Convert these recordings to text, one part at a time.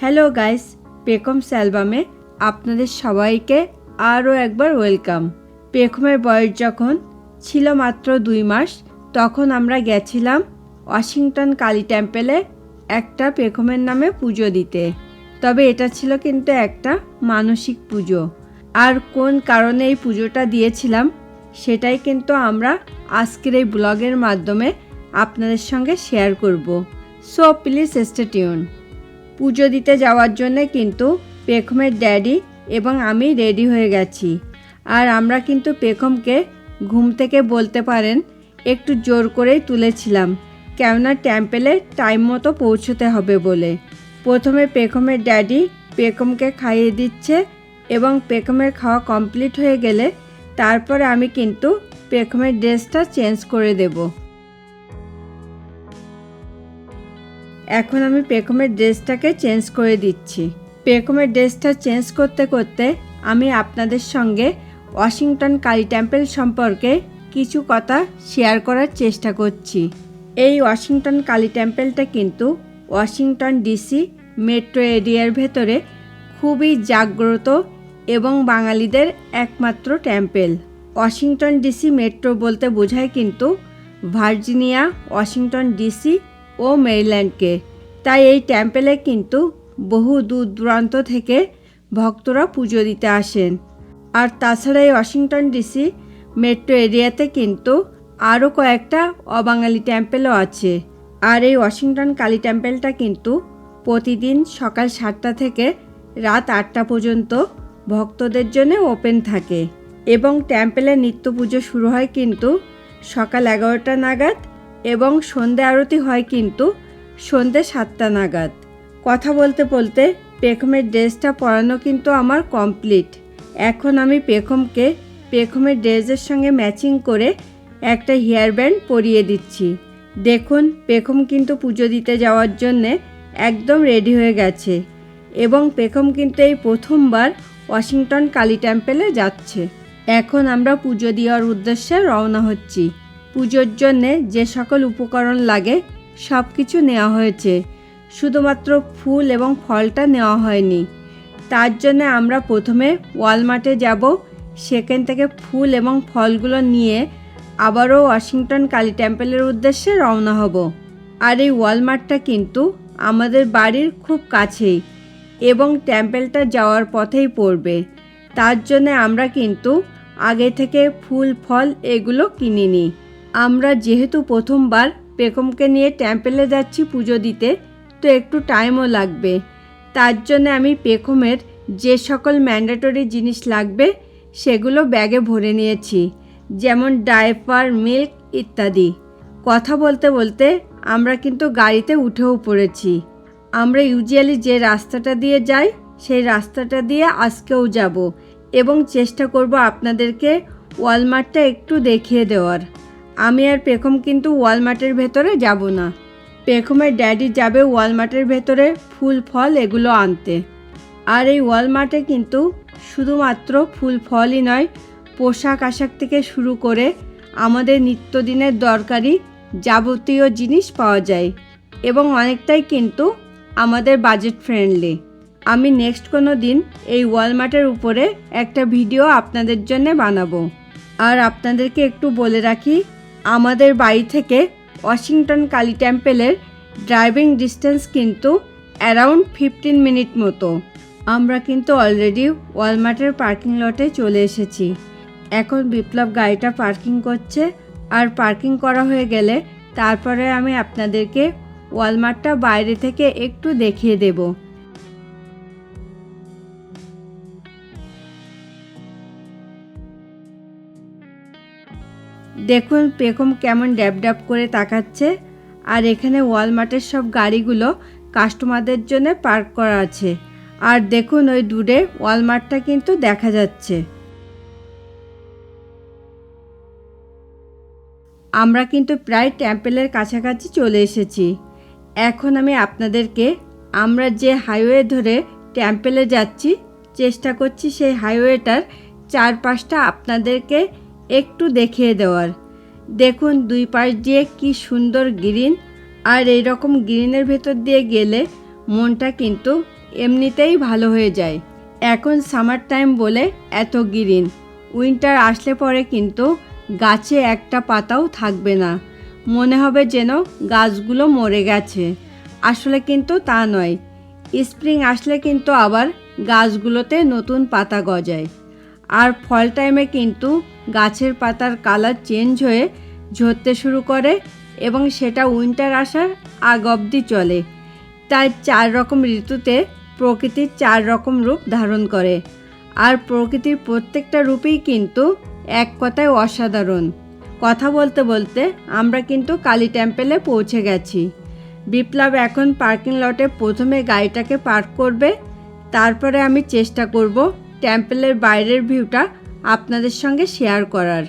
Hello guys পেকমস অ্যালবামে আপনাদের সবাইকে আরও একবার ওয়েলকাম পেখমের বয়স যখন ছিল মাত্র দুই মাস, তখন আমরা গেছিলাম ওয়াশিংটন কালী টেম্পেলে একটা পেখমের নামে পুজো দিতে। তবে এটা ছিল কিন্তু একটা মানসিক পুজো। আর কোন কারণে এই পুজোটা দিয়েছিলাম, সেটাই কিন্তু আমরা আজকের এই ব্লগের মাধ্যমে আপনাদের সঙ্গে শেয়ার করব। সো প্লিজ স্টে টিউন পুজো দিতে যাওয়ার জন্যে কিন্তু পেখমের ড্যাডি এবং আমি রেডি হয়ে গেছি। আর আমরা কিন্তু পেখমকে ঘুম থেকে বলতে পারেন একটু জোর করেই তুলেছিলাম। কেননা টেম্পেলে টাইম মতো পৌঁছতে হবে বলে। প্রথমে পেখমের ড্যাডি পেখমকে খাইয়ে দিচ্ছে এবং পেখমের খাওয়া কমপ্লিট হয়ে গেলে তারপরে আমি কিন্তু পেখমের ড্রেসটা চেঞ্জ করে দেবো। এখন আমি পেকমের ড্রেসটাকে চেঞ্জ করে দিচ্ছি। পেকমের ড্রেসটা চেঞ্জ করতে করতে আমি আপনাদের সঙ্গে ওয়াশিংটন কালী টেম্পল সম্পর্কে কিছু কথা শেয়ার করার চেষ্টা করছি। এই ওয়াশিংটন কালী টেম্পলটা কিন্তু ওয়াশিংটন ডিসি মেট্রো এরিয়ার ভেতরে খুবই জাগ্রত এবং বাঙালিদের একমাত্র টেম্পেল। ওয়াশিংটন ডিসি মেট্রো বলতে বোঝায় কিন্তু ভার্জিনিয়া ওয়াশিংটন ডিসি ও মেরিল্যান্ডকে। তাই এই টেম্পেলে কিন্তু বহু দূর দূরান্ত থেকে ভক্তরা পুজো দিতে আসেন। আর তাছাড়া এই ওয়াশিংটন ডিসি মেট্রো এরিয়াতে কিন্তু আরও কয়েকটা অবাঙালি টেম্পেলও আছে। আর এই ওয়াশিংটন কালী টেম্পেলটা কিন্তু প্রতিদিন সকাল সাতটা থেকে রাত আটটা পর্যন্ত ভক্তদের জন্য ওপেন থাকে। এবং টেম্পেলের নিত্য পুজো শুরু হয় কিন্তু সকাল এগারোটা নাগাদ এবং সন্ধে আরতি হয় কিন্তু সন্ধে সাতটা নাগাদ। কথা বলতে বলতে পেখমের ড্রেসটা পরানো কিন্তু আমার কমপ্লিট। এখন আমি পেখমকে পেখমের ড্রেসের সঙ্গে ম্যাচিং করে একটা হেয়ার ব্যান্ড পরিয়ে দিচ্ছি। দেখুন, পেখম কিন্তু পুজো দিতে যাওয়ার জন্যে একদম রেডি হয়ে গেছে এবং পেখম কিন্তু এই প্রথমবার ওয়াশিংটন কালী টেম্পেলে যাচ্ছে। এখন আমরা পুজো দেওয়ার উদ্দেশ্যে রওনা হচ্ছি। পুজোর জন্যে যে সকল উপকরণ লাগে সব কিছু নেওয়া হয়েছে। শুধুমাত্র ফুল এবং ফলটা নেওয়া হয়নি। তার জন্য আমরা প্রথমে ওয়ালমার্টে যাব। সেখান থেকে ফুল এবং ফলগুলো নিয়ে আবারও ওয়াশিংটন কালী টেম্পেলের উদ্দেশ্যে রওনা হব। আর এই ওয়ালমার্টটা কিন্তু আমাদের বাড়ির খুব কাছেই এবং টেম্পেলটা যাওয়ার পথেই পড়বে। তার জন্য আমরা কিন্তু আগে থেকে ফুল, ফল এগুলো কিনে নিই আমরা যেহেতু প্রথমবার পেকমকে নিয়ে টেম্পেলে যাচ্ছি পুজো দিতে, তো একটু টাইমও লাগবে। তার জন্য আমি পেখমের যে সকল ম্যান্ডেটরি জিনিস লাগবে, সেগুলো ব্যাগে ভরে নিয়েছি, যেমন ডাইপার মিল্ক ইত্যাদি। কথা বলতে বলতে আমরা কিন্তু গাড়িতে উঠেও পড়েছি। আমরা ইউজুয়ালি যে রাস্তাটা দিয়ে যাই, সেই রাস্তাটা দিয়ে আজকেও যাব এবং চেষ্টা করব আপনাদেরকে ওয়ালমার্টটা একটু দেখিয়ে দেওয়ার। আমি আর পেখম কিন্তু ওয়ালমার্টের ভেতরে যাব না। পেখমের ড্যাডি যাবে ওয়ালমার্টের ভেতরে ফুল, ফল এগুলো আনতে। আর এই ওয়ালমার্টে কিন্তু শুধুমাত্র ফুল, ফলই নয়, পোশাক আশাক থেকে শুরু করে আমাদের নিত্যদিনের দরকারি যাবতীয় জিনিস পাওয়া যায় এবং অনেকটাই কিন্তু আমাদের বাজেট ফ্রেন্ডলি আমি নেক্সট কোনো দিন এই ওয়ালমার্টের উপরে একটা ভিডিও আপনাদের জন্য বানাবো। আর আপনাদেরকে একটু বলে রাখি আমাদের বাড়ি থেকে ওয়াশিংটন কালী টেম্পেলের ড্রাইভিং ডিস্টেন্স কিন্তু অ্যারাউন্ড ফিফটিন মিনিট মতো। আমরা কিন্তু অলরেডি ওয়ালমার্টের পার্কিং লটে চলে এসেছি। এখন বিপ্লব গাড়িটা পার্কিং করছে আর পার্কিং করা হয়ে গেলে তারপরে আমি আপনাদেরকে ওয়ালমার্টটা বাইরে থেকে একটু দেখিয়ে দেবো। দেখুন পেখম কেমন ড্যাব ড্যাব করে তাকাচ্ছে। আর এখানে ওয়ালমার্টের সব গাড়িগুলো কাস্টমারদের জন্য পার্ক করা আছে। আর দেখুন ওই দূরে ওয়ালমার্টটা কিন্তু দেখা যাচ্ছে। আমরা কিন্তু প্রায় টেম্পেলের কাছাকাছি চলে এসেছি। এখন আমি আপনাদেরকে, আমরা যে হাইওয়ে ধরে টেম্পেলে যাচ্ছি, চেষ্টা করছি সেই হাইওয়েটার চারপাশটা আপনাদেরকে একটু দেখিয়ে দেওয়ার। দেখুন দুই পাশ দিয়ে কি সুন্দর গ্রিন, আর এই রকম গ্রিনের ভেতর দিয়ে গেলে মনটা কিন্তু এমনিতেই ভালো হয়ে যায়। এখন সামার টাইম বলে এত গ্রিন। উইন্টার আসলে পরে কিন্তু গাছে একটা পাতাও থাকবে না। মনে হবে যেন গাছগুলো মরে গেছে। আসলে কিন্তু তা নয়। স্প্রিং আসলে কিন্তু আবার গাছগুলোতে নতুন পাতা গজায়। আর ফল টাইমে কিন্তু গাছের পাতার কালার চেঞ্জ হয়ে ঝরতে শুরু করে এবং সেটা উইন্টার আসার আগ অবধি চলে। তাই চার রকম ঋতুতে প্রকৃতির চার রকম রূপ ধারণ করে। আর প্রকৃতির প্রত্যেকটা রূপেই কিন্তু এক কথায় অসাধারণ। কথা বলতে বলতে আমরা কিন্তু কালী টেম্পেলে পৌঁছে গেছি। বিপ্লব এখন পার্কিং লটে প্রথমে গাড়িটাকে পার্ক করবে। তারপরে আমি চেষ্টা করব টেম্পেলের বাইরের ভিউটা আপনাদের সঙ্গে শেয়ার করার।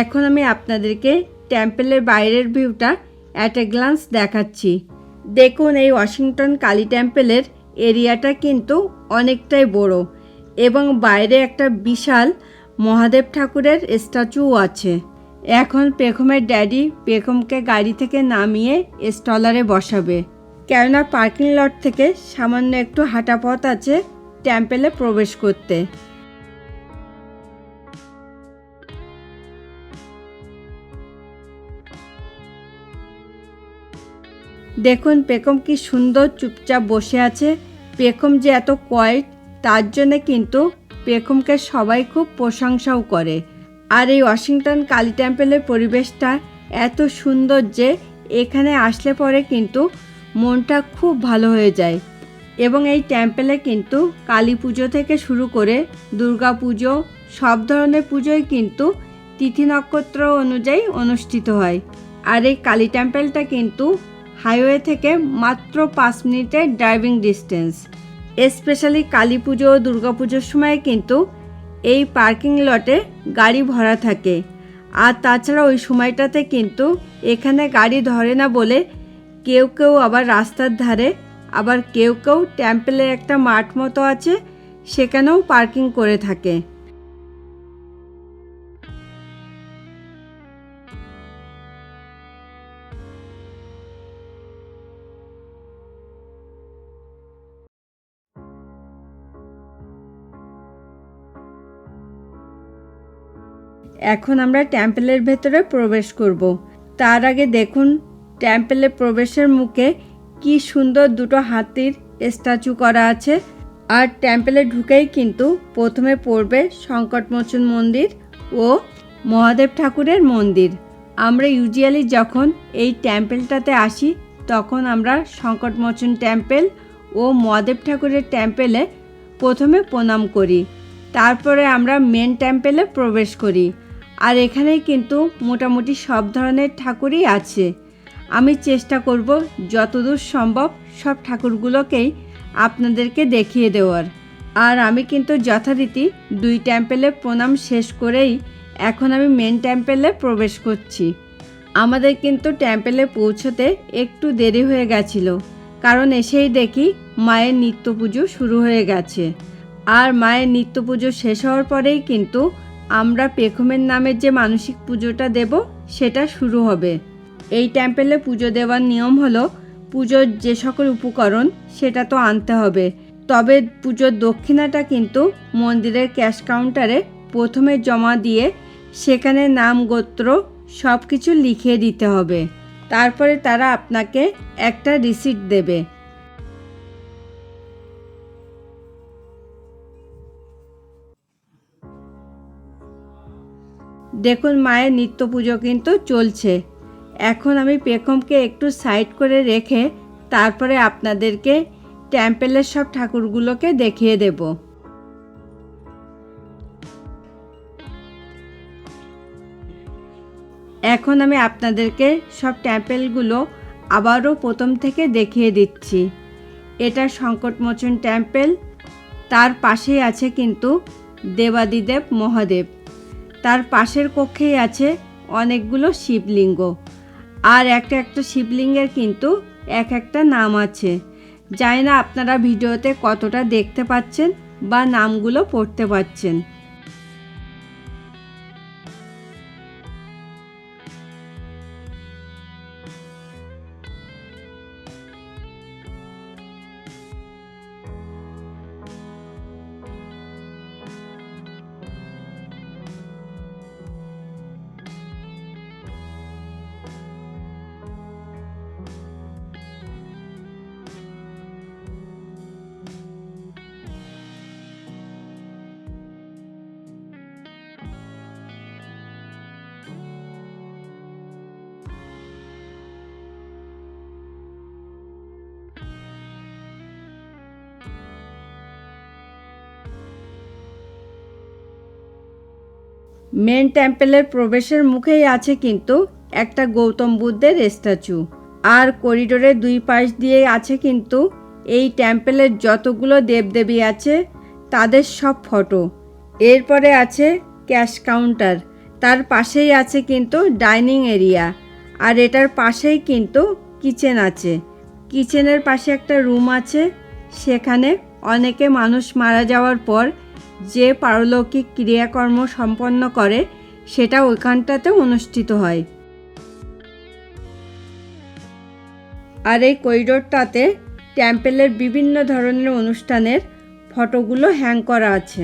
এখন আমি আপনাদেরকে টেম্পেলের বাইরের ভিউটা অ্যাট এ গ্লান্স দেখাচ্ছি। দেখুন এই ওয়াশিংটন কালী টেম্পেলের এরিয়াটা কিন্তু অনেকটাই বড় এবং বাইরে একটা বিশাল মহাদেব ঠাকুরের স্ট্যাচুও আছে। এখন পেখমের ড্যাডি পেখমকে গাড়ি থেকে নামিয়ে স্টলারে বসাবে। কেননা পার্কিং লট থেকে সামান্য একটু হাঁটা পথ আছে টেম্পেলে প্রবেশ করতে। দেখুন পেখম কি সুন্দর চুপচাপ বসে আছে। পেখম যে এত কোয়াইট তার জন্য কিন্তু পেখমকে সবাই খুব প্রশংসাও করে। আর এই ওয়াশিংটন কালী টেম্পেলের পরিবেশটা এত সুন্দর যে এখানে আসলে পরে কিন্তু মনটা খুব ভালো হয়ে যায়। এবং এই টেম্পেলে কিন্তু কালী পুজো থেকে শুরু করে দুর্গা পুজো, সব ধরনের পুজোই কিন্তু তিথি নক্ষত্র অনুযায়ী অনুষ্ঠিত হয়। আর এই কালী টেম্পেলটা কিন্তু হাইওয়ে থেকে মাত্র পাঁচ মিনিটের ড্রাইভিং ডিস্টেন্স। স্পেশালি কালী পুজো ও দুর্গা পুজোর সময় কিন্তু এই পার্কিং লটে গাড়ি ভরা থাকে। আর তাছাড়া ওই সময়টাতে কিন্তু এখানে গাড়ি ধরে না বলে কেউ কেউ আবার রাস্তার ধারে, আবার কেউ কেউ টেম্পেলের একটা মাঠ মতো আছে, সেখানেও পার্কিং করে থাকে। এখন আমরা টেম্পেলের ভেতরে প্রবেশ করব। তার আগে দেখুন টেম্পেলে প্রবেশের মুখে কি সুন্দর দুটো হাতির স্ট্যাচু করা আছে। আর টেম্পেলে ঢুকেই কিন্তু প্রথমে পড়বে সংকটমোচন মন্দির ও মহাদেব ঠাকুরের মন্দির। আমরা ইউজুয়ালি যখন এই টেম্পেলটাতে আসি, তখন আমরা সংকটমোচন টেম্পেল ও মহাদেব ঠাকুরের টেম্পেলে প্রথমে প্রণাম করি। তারপরে আমরা মেন টেম্পেলে প্রবেশ করি। আর এখানেই কিন্তু মোটামুটি সব ধরনের ঠাকুরই আছে। আমি চেষ্টা করব যতদূর সম্ভব সব ঠাকুরগুলোকেই আপনাদেরকে দেখিয়ে দেওয়ার। আর আমি কিন্তু যথারীতি দুই টেম্পেলে প্রণাম শেষ করেই এখন আমি মেন টেম্পেলে প্রবেশ করছি। আমাদের কিন্তু টেম্পেলে পৌঁছতে একটু দেরি হয়ে গেছিল, কারণ এসেই দেখি মায়ের নিত্য পুজো শুরু হয়ে গেছে। আর মায়ের নিত্য পুজো শেষ হওয়ার পরেই কিন্তু আমরা পেখমের নামের যে মানসিক পুজোটা দেব, সেটা শুরু হবে। এই টেম্পেলে পুজো দেওয়ার নিয়ম হলো, পুজোর যে সকল উপকরণ, সেটা তো আনতে হবে। তবে পুজোর দক্ষিণাটা কিন্তু মন্দিরের ক্যাশ কাউন্টারে প্রথমে জমা দিয়ে সেখানে নাম, গোত্র সব কিছু লিখিয়ে দিতে হবে। তারপরে তারা আপনাকে একটা রিসিট দেবে। দেখুন মায়ের নিত্য পুজো কিন্তু চলছে। এখন আমি পেখমকে একটু সাইড করে রেখে তারপরে আপনাদেরকে টেম্পেলের সব ঠাকুরগুলোকে দেখিয়ে দেব। এখন আমি আপনাদেরকে সব টেম্পেলগুলো আবারও প্রথম থেকে দেখিয়ে দিচ্ছি। এটা সংকটমোচন টেম্পেল, তার পাশেই আছে কিন্তু দেবাদিদেব মহাদেব। তার পাশের কক্ষেই আছে অনেকগুলো শিবলিঙ্গ। আর একটা একটা শিবলিঙ্গের কিন্তু এক একটা নাম আছে। জানি না আপনারা ভিডিওতে কতটা দেখতে পাচ্ছেন বা নামগুলো পড়তে পাচ্ছেন। মেন টেম্পেলের প্রবেশের মুখেই আছে কিন্তু একটা গৌতম বুদ্ধের স্ট্যাচু। আর করিডোরের দুই পাশ দিয়ে আছে কিন্তু এই টেম্পেলের যতগুলো দেবদেবী আছে, তাদের সব ফটো। এরপরে আছে ক্যাশ কাউন্টার। তার পাশেই আছে কিন্তু ডাইনিং এরিয়া। আর এটার পাশেই কিন্তু কিচেন আছে। কিচেনের পাশে একটা রুম আছে। সেখানে অনেকে মানুষ মারা যাওয়ার পর যে পারলৌকিক ক্রিয়াকর্ম সম্পন্ন করে, সেটা ওইখানটাতে অনুষ্ঠিত হয়। আর এই করিডোরটাতে টেম্পেলের বিভিন্ন ধরনের অনুষ্ঠানের ফটোগুলো হ্যাং করা আছে।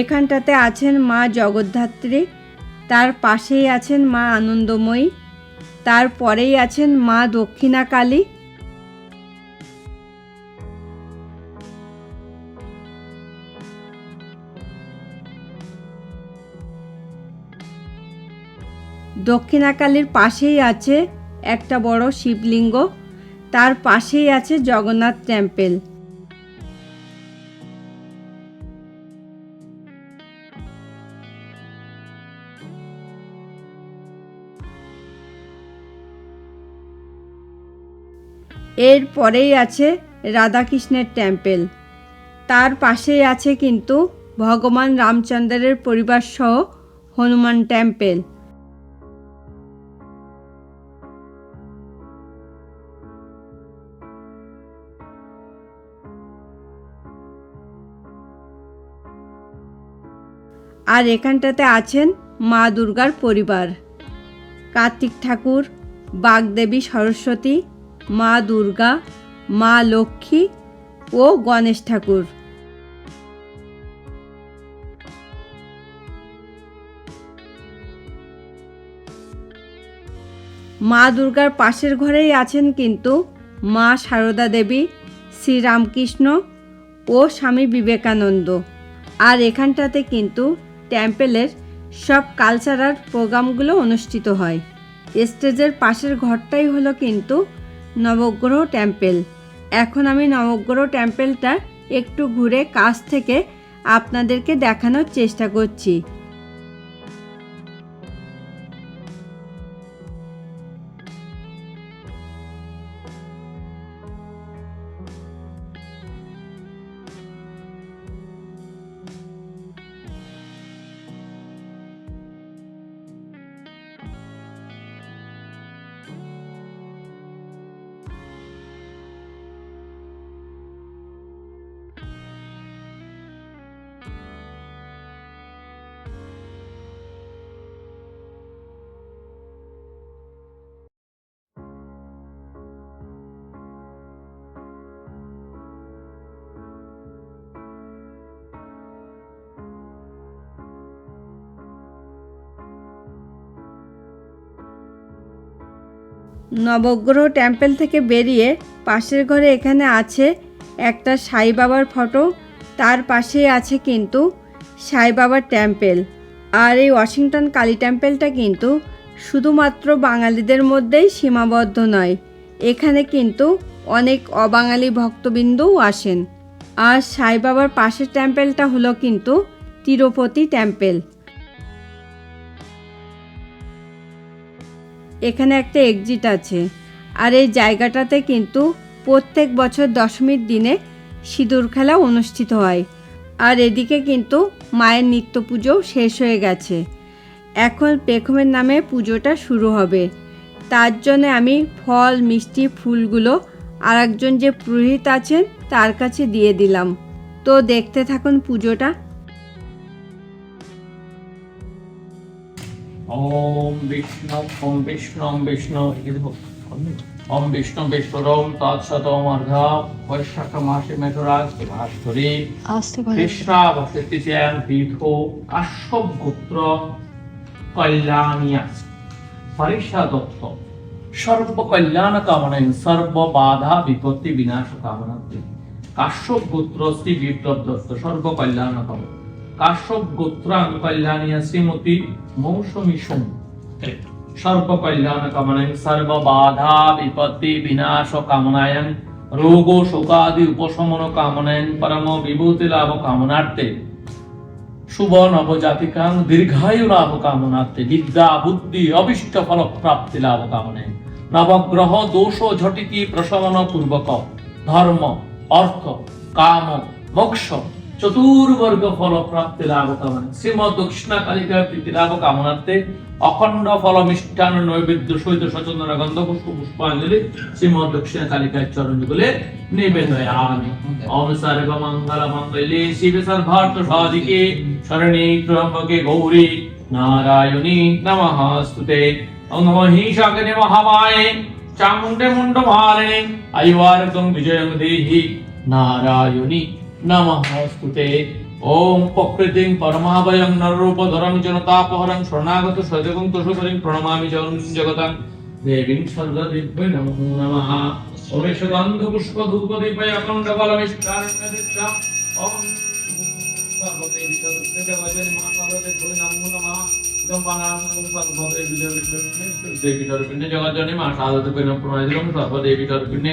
এখানটাতে আছেন মা জগদ্ধাত্রী, তার পাশেই আছেন মা আনন্দময়ী তারপরেই আছেন মা দক্ষিণা দক্ষিণাকালীর পাশেই আছে একটা বড় শিবলিঙ্গ। তার পাশেই আছে জগন্নাথ টেম্পেল। এর পরেই আছে রাধাকৃষ্ণের টেম্পেল। তার পাশেই আছে কিন্তু ভগবান রামচন্দ্রের পরিবার সহ হনুমান টেম্পেল। আর এখানটাতে আছেন মা দুর্গার পরিবার। কার্তিক ঠাকুর, বাগদেবী সরস্বতী, মা দুর্গা, মা লক্ষ্মী ও গণেশ ঠাকুর। মা দুর্গার পাশের ঘরেই আছেন কিন্তু মা সারদা দেবী, শ্রীরামকৃষ্ণ ও স্বামী বিবেকানন্দ। আর এখানটাতে কিন্তু টেম্পেলের সব কালচারাল প্রোগ্রামগুলো অনুষ্ঠিত হয়। স্টেজের পাশের ঘরটাই হলো কিন্তু নবগ্রহ টেম্পেল। এখন আমি নবগ্রহ টেম্পেলটা একটু ঘুরে কাছ থেকে আপনাদেরকে দেখানোর চেষ্টা করছি। নবগ্রহ টেম্পল থেকে বেরিয়ে পাশের ঘরে এখানে আছে একটা সাই বাবার ফটো তার পাশে আছে কিন্তু সাই বাবার টেম্পেল আর এই ওয়াশিংটন কালী টেম্পেলটা কিন্তু শুধুমাত্র বাঙালিদের মধ্যেই সীমাবদ্ধ নয়, এখানে কিন্তু অনেক অবাঙালি ভক্তবিন্দুও আসেন। আর সাই বাবার পাশের টেম্পেলটা হলো কিন্তু তিরুপতি টেম্পেল এখানে একটা এক্সিট আছে। আর এই জায়গাটাতে কিন্তু প্রত্যেক বছর দশমীর দিনে সিঁদুর খেলা অনুষ্ঠিত হয়। আর এদিকে কিন্তু মায়ের নিত্য পুজোও শেষ হয়ে গেছে। এখন পেখমের নামে পুজোটা শুরু হবে। তার জন্য আমি ফল, মিষ্টি, ফুলগুলো আর একজন যে পুরোহিত আছেন তার কাছে দিয়ে দিলাম। তো দেখতে থাকুন পুজোটা। ওম বিষ্ণু ওম বিষ্ণু ওম বিষ্ণু ওম বিষ্ণু বিষ্ণুরম তৎসতম অর্ধা বৈশাখ মাসে মেঘরাজ ভাস্করী আসতে করে কৃষ্ণা বসতিচয়ন তীর্থ কাশ্যপ গোত্র কল্যাণিয়া পরীক্ষা দত্ত সর্ব কল্যাণ সর্ব বাধা বিপত্তি বিনাশ কামনাতে কাশ্যপ গোত্র শ্রী বিপ্লব দত্ত সর্ব কামনা কাশ্যপ গোত্রাং কল্যাণিয়া শ্রীমতী মৌসুমী সোম। সর্ব কল্যাণ কামনায় সর্ব বাধা বিপত্তি বিনাশ কামনায়ং, রোগ শোকাদি উপশমন কামনায়ং, পরম বিভূতি লাভ কামনার্থে। শুভ নবজাতিকাং, দীর্ঘায়ু লাভ কামনার্থে, বিদ্যা, বুদ্ধি, অবিষ্ট ফল প্রাপ্তি লাভ কামনে নবগ্রহ, দোষ ঝটিতি প্রশমন, পূর্বক, ধর্ম, অর্থ, কাম, মোক্ষ চতুর্বর্গ ফল প্রাপ্তি লাভ কামনে দক্ষিণা কালিকা প্রীতি লাভ কামনার্থে অখণ্ড ফল মিষ্টান্ন নৈবেদ্য সহিত সচন্দন গন্ধ, পুষ্প, পুষ্পাঞ্জলি শ্রীমদ দক্ষিণা কালিকার চরণ যুগলে নিবেদয়ামি ওম সর্ব মঙ্গল মঙ্গলে শিব ত্র্যম্বকে গৌরী নারায়ণী মহামায়ে চামুণ্ডে বিজয়ং দেহি নারায়ণী। নমঃ স্তুতে ওম প্রকৃতিং পরমাভয়ং নররূপধরং জনতাপহরং শরণাগত সজগং তুষকরিং প্রণমামি জগতাং দেবীং সর্বদিভ্যৈ নমো নমঃ ওমেশ গন্ধ পুষ্প ধূপ দীপয় অখণ্ড কলমিষ্টান ওম সর্বদেবী সর্বদেবী জগতের মা সর্বদেবী নমো নমঃ সর্বদেবী দেবী সর্বিণ্যে জগজ্জনে মা নমঃ প্রণাদিলং সর্বদেবী সর্বিণ্যে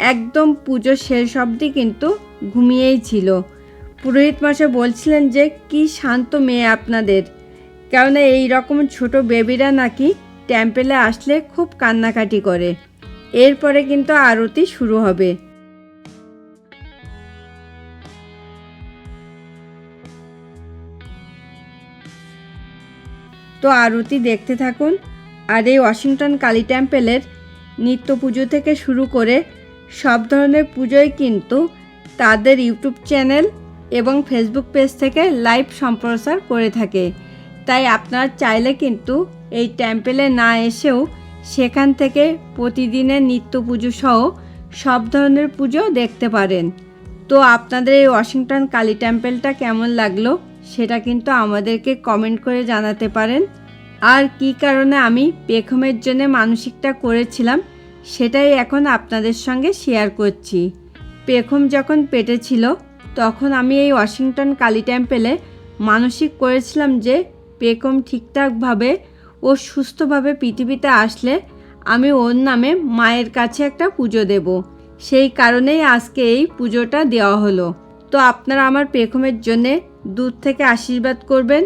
একদম পুজো শেষ অবধি কিন্তু ঘুমিয়েই ছিল। পুরোহিত মাসে বলছিলেন যে, কি শান্ত মেয়ে আপনাদের। কেননা এই রকম ছোট বেবিরা নাকি টেম্পেলে আসলে খুব কান্নাকাটি করে। এরপরে কিন্তু আরতি শুরু হবে। তো আরতি দেখতে থাকুন। আর এই ওয়াশিংটন কালী টেম্পেলের নিত্য পুজো থেকে শুরু করে সব ধরনের পুজোই কিন্তু তাদের ইউটিউব চ্যানেল এবং ফেসবুক পেজ থেকে লাইভ সম্প্রচার করে থাকে। তাই আপনারা চাইলে কিন্তু এই টেম্পেলে না এসেও সেখান থেকে প্রতিদিনের নিত্য পুজো সহ সব ধরনের পুজো দেখতে পারেন। তো আপনাদের এই ওয়াশিংটন কালী টেম্পেলটা কেমন লাগল সেটা কিন্তু আমাদেরকে কমেন্ট করে জানাতে পারেন। আর কি কারণে আমি পেখমের জন্য মানসিকটা করেছিলাম সেটাই এখন আপনাদের সঙ্গে শেয়ার করছি। পেখম যখন পেটে ছিল, তখন আমি এই ওয়াশিংটন কালী টেম্পেলে মানসিক করেছিলাম যে, পেখম ঠিকঠাকভাবে ও সুস্থভাবে পৃথিবীতে আসলে আমি ওর নামে মায়ের কাছে একটা পুজো দেব। সেই কারণেই আজকে এই পুজোটা দেওয়া হলো। তো আপনারা আমার পেখমের জন্যে দূর থেকে আশীর্বাদ করবেন।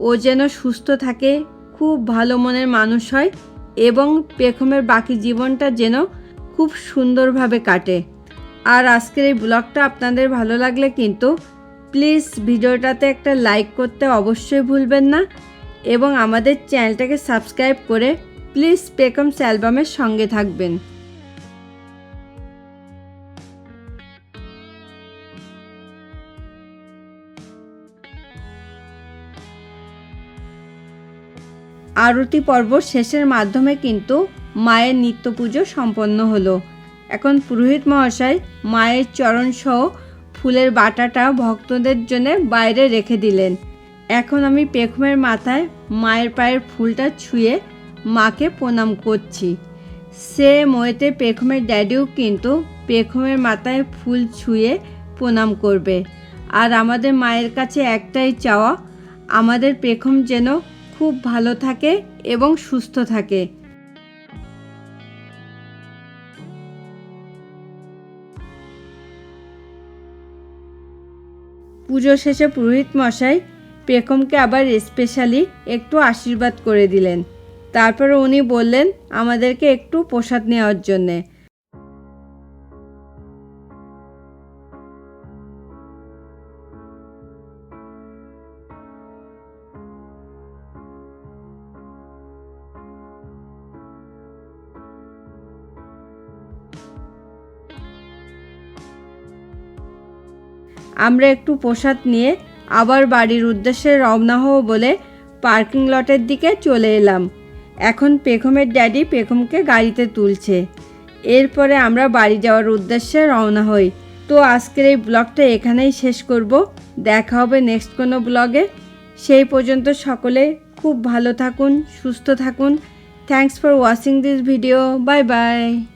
ও যেন সুস্থ থাকে, খুব ভালো মনের মানুষ হয়। এবং পেখমের বাকি জীবনটা যেন খুব সুন্দরভাবে কাটে। আর আজকের এই ব্লগটা আপনাদের ভালো লাগলে কিন্তু প্লিজ ভিডিওটাতে একটা লাইক করতে অবশ্যই ভুলবেন না এবং আমাদের চ্যানেলটাকে সাবস্ক্রাইব করে প্লিজ পেকমস অ্যালবামের সঙ্গে থাকবেন। আরতি পর্ব শেষের মাধ্যমে কিন্তু মায়ের নিত্য পুজো সম্পন্ন হলো। এখন পুরোহিত মহাশয় মায়ের চরণ সহ ফুলের বাটাটা ভক্তদের জন্য বাইরে রেখে দিলেন। এখন আমি পেখমের মাথায় মায়ের পায়ের ফুলটা ছুঁয়ে মাকে প্রণাম করছি। সে ময়েতে পেখমের ড্যাডিও কিন্তু পেখমের মাথায় ফুল ছুঁয়ে প্রণাম করবে। আর আমাদের মায়ের কাছে একটাই চাওয়া, আমাদের পেখম যেন খুব ভালো থাকে এবং সুস্থ থাকে। পুজো শেষে পুরোহিত মশাই পেকমকে আবার স্পেশালি একটু আশীর্বাদ করে দিলেন। তারপরে উনি বললেন, আমাদেরকে একটু প্রসাদ নেওয়ার জন্যে। আমরা একটু প্রসাদ নিয়ে আবার বাড়ির উদ্দেশ্যে রওনা হব বলে পার্কিং লটের দিকে চলে এলাম। এখন পেখমের ড্যাডি পেখমকে গাড়িতে তুলছে। এরপরে আমরা বাড়ি যাওয়ার উদ্দেশ্যে রওনা হই। তো আজকের এই ব্লগটা এখানেই শেষ করব। দেখা হবে নেক্সট কোনো ব্লগে। সেই পর্যন্ত সকলে খুব ভালো থাকুন, সুস্থ থাকুন। Thanks for watching this video bye bye